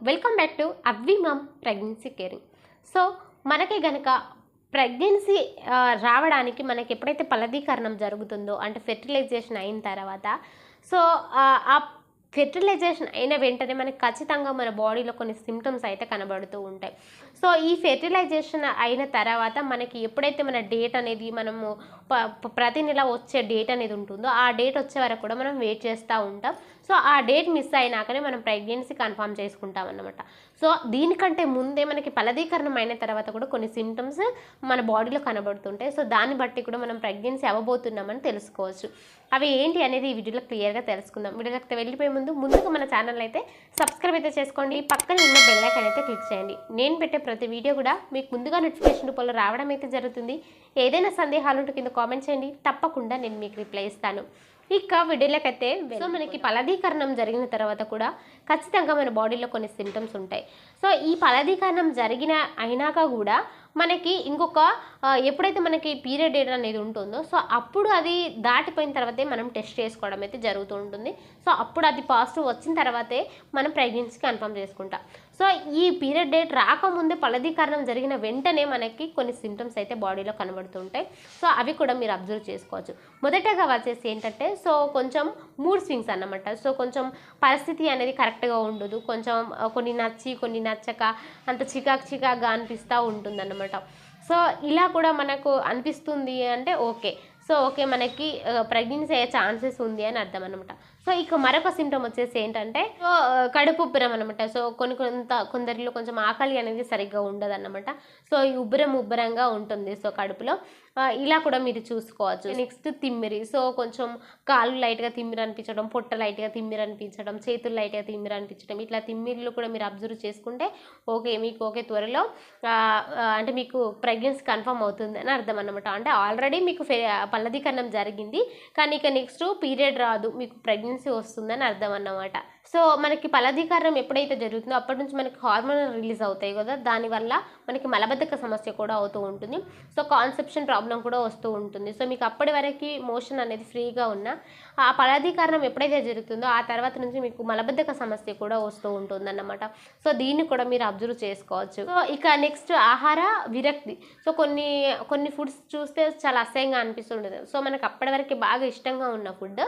Welcome back to అవ్వి మమ్ pregnancy caring so మనకి గనక ప్రెగ్నెన్సీ రావడానికి మనకి ఎప్పుడైతే ఫలదీకరణం జరుగుతుందో అంటే ఫెర్టిలైజేషన్ అయిన తర్వాత సో ఆ, ఫెర్టిలైజేషన్ అయిన వెంటనే మనకి ఖచ్చితంగా మన బాడీలో కొన్ని సిమ్టమ్స్ అయితే కనబడుతూ ఉంటాయి. సో ఈ ఫెర్టిలైజేషన్ అయిన తర్వాత మనకి ఎప్పుడైతే మన డేట్ అనేది మనము ప- ప్రతి నెల వచ్చే డేట్ అనేది ఉంటుందో ఆ డేట్ వచ్చే వరకు కూడా మనం వెయిట్ చేస్తూ ఉంటాం. సో ఆ డేట్ మిస్ అయినాకనే మనం ప్రెగ్నెన్సీ కన్ఫర్మ్ చేసుకుంటాం అన్నమాట సో దీనికంటే ముందే మనకి ఫలదీకరణం అయిన తర్వాత కూడా కొన్ని సిమ్టమ్స్ మన బాడీలో కనబడుతుంటాయి. సో దాన్ని బట్టి కూడా మనం ప్రెగ్నెన్సీ అవ్వబోతున్నామని తెలుసుకోవచ్చు. అవి ఏంటి అనేది ఈ వీడియోలో క్లియర్గా తెలుసుకుందాం. వీడియోలోకి వెళ్ళిపోయే ముందు ముందుగా మన ఛానల్ అయితే సబ్స్క్రైబ్ అయితే చేసుకోండి. పక్కన ఉన్న బెల్లైకన్ అయితే క్లిక్ చేయండి. నేను పెట్టే ప్రతి వీడియో కూడా మీకు ముందుగా నోటిఫికేషన్ రూపంలో రావడం అయితే జరుగుతుంది. ఏదైనా సందేహాలు ఉంటే కింద కామెంట్ చేయండి. తప్పకుండా నేను మీకు రిప్లై ఇస్తాను. ఇక వీడియోలోకి అయితే సో మనకి ఫలదీకరణం జరిగిన తర్వాత కూడా ఖచ్చితంగా మన బాడీలో కొన్ని సిమ్టమ్స్ ఉంటాయి. సో ఈ ఫలదీకరణం జరిగిన అయినాక కూడా మనకి ఇంకొక ఎప్పుడైతే మనకి పీరియడ్ డేట్ అనేది ఉంటుందో సో అప్పుడు అది దాటిపోయిన తర్వాతే మనం టెస్ట్ చేసుకోవడం అయితే జరుగుతూ ఉంటుంది. సో అప్పుడు అది పాజిటివ్ వచ్చిన తర్వాతే మనం ప్రెగ్నెన్సీ కన్ఫర్మ్ చేసుకుంటాం. సో ఈ పీరియడ్ డేట్ రాకముందే ఫలదీకరణం జరిగిన వెంటనే మనకి కొన్ని సిమ్టమ్స్ అయితే బాడీలో కనబడుతుంటాయి. సో అవి కూడా మీరు అబ్జర్వ్ చేసుకోవచ్చు. మొదటగా వచ్చేసి ఏంటంటే సో కొంచెం మూడ్ స్వింగ్స్ అన్నమాట. సో కొంచెం పరిస్థితి అనేది కరెక్ట్గా ఉండదు. కొంచెం కొన్ని నచ్చి కొన్ని నచ్చక అంత చికాక్ చికాక్గా అనిపిస్తూ ఉంటుందన్నమాట. సో ఇలా కూడా మనకు అనిపిస్తుంది అంటే ఓకే. సో ఓకే మనకి ప్రెగ్నెన్సీ అయ్యే ఛాన్సెస్ ఉంది అని అర్థం అనమాట సో ఇక మరొక సిమ్టమ్ వచ్చేసి ఏంటంటే సో కడుపు ఉబ్బరం అనమాట సో కొన్ని కొంత కొందరిలో కొంచెం ఆకలి అనేది సరిగ్గా ఉండదు అనమాట సో ఈ ఉబ్బరం ఉబ్బరంగా ఉంటుంది సో కడుపులో. ఇలా కూడా మీరు చూసుకోవచ్చు. నెక్స్ట్ తిమ్మిరి. సో కొంచెం కాళ్ళు లైట్గా తిమ్మిరి అనిపించడం పొట్ట లైట్గా తిమ్మిరి అనిపించడం చేతులు లైట్గా తిమ్మిరి అనిపించడం ఇట్లా తిమ్మిరిలు కూడా మీరు అబ్జర్వ్ చేసుకుంటే ఓకే మీకు ఓకే త్వరలో అంటే మీకు ప్రెగ్నెన్సీ కన్ఫర్మ్ అవుతుంది అని అర్థం అనమాట అంటే ఆల్రెడీ మీకు ఫె జరిగింది. కానీ ఇక నెక్స్ట్ పీరియడ్ రాదు. మీకు ప్రెగ్నెన్సీ వస్తుందని అర్థం అన్నమాట సో మనకి ఫలదీకరణం ఎప్పుడైతే జరుగుతుందో అప్పటి నుంచి మనకి హార్మోన్ రిలీజ్ అవుతాయి కదా దానివల్ల మనకి మలబద్ధక సమస్య కూడా అవుతూ ఉంటుంది. సో కాన్సెప్షన్ ప్రాబ్లం కూడా వస్తూ ఉంటుంది. సో మీకు అప్పటి వరకు మోషన్ అనేది ఫ్రీగా ఉన్న ఆ ఫలదీకరణం ఎప్పుడైతే జరుగుతుందో ఆ తర్వాత నుంచి మీకు మలబద్ధక సమస్య కూడా వస్తూ ఉంటుంది అన్నమాట సో దీన్ని కూడా మీరు అబ్జర్వ్ చేసుకోవచ్చు. సో ఇక నెక్స్ట్ ఆహార విరక్తి. సో కొన్ని కొన్ని ఫుడ్స్ చూస్తే చాలా అసహ్యంగా అనిపిస్తుంటుంది. సో మనకు అప్పటి వరకు బాగా ఇష్టంగా ఉన్న ఫుడ్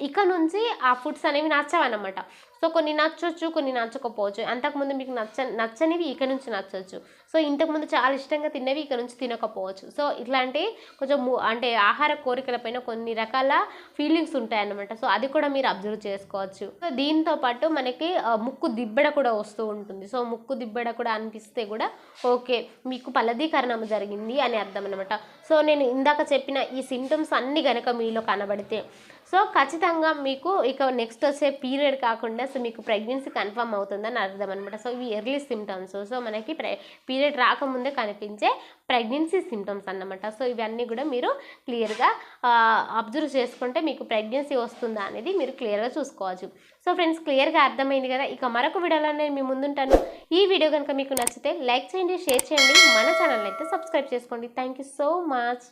ఇక నుంచి ఆ ఫుడ్స్ అనేవి నచ్చవన్నమాట. సో కొన్ని నచ్చొచ్చు కొన్ని నచ్చకపోవచ్చు. అంతకుముందు మీకు నచ్చ నచ్చనివి ఇక నుంచి నచ్చొచ్చు. సో ఇంతకుముందు చాలా ఇష్టంగా తిన్నవి ఇక నుంచి తినకపోవచ్చు. సో ఇట్లాంటి కొంచెం ము- అంటే ఆహార కోరికలపైన కొన్ని రకాల ఫీలింగ్స్ ఉంటాయి అన్నమాట సో అది కూడా మీరు అబ్జర్వ్ చేసుకోవచ్చు. సో దీంతో పాటు మనకి ముక్కు దిబ్బడ కూడా వస్తూ ఉంటుంది. సో ముక్కు దిబ్బడ కూడా అనిపిస్తే కూడా ఓకే మీకు ఫలదీకరణం జరిగింది అని అర్థం అనమాట సో నేను ఇందాక చెప్పిన ఈ సిమ్టమ్స్ అన్ని కనుక మీలో కనబడితే సో ఖచ్చితంగా మీకు ఇక నెక్స్ట్ వచ్చే పీరియడ్ కాకుండా సో మీకు ప్రెగ్నెన్సీ కన్ఫర్మ్ అవుతుందని అర్థం అనమాట సో ఇవి ఎర్లీ సిమ్టమ్స్ సో మనకి పీరియడ్ రాకముందే కనిపించే ప్రెగ్నెన్సీ సిమ్టమ్స్ అన్నమాట. సో ఇవన్నీ కూడా మీరు క్లియర్గా అబ్జర్వ్ చేసుకుంటే మీకు ప్రెగ్నెన్సీ వస్తుందా అనేది మీరు క్లియర్గా చూసుకోవచ్చు. సో ఫ్రెండ్స్ క్లియర్గా అర్థమైంది కదా? ఇక మరొక వీడియోలో నేను మీ ముందుంటాను. ఈ వీడియో కనుక మీకు నచ్చితే లైక్ చేయండి షేర్ చేయండి. మన ఛానల్ అయితే సబ్స్క్రైబ్ చేసుకోండి. Thank you so much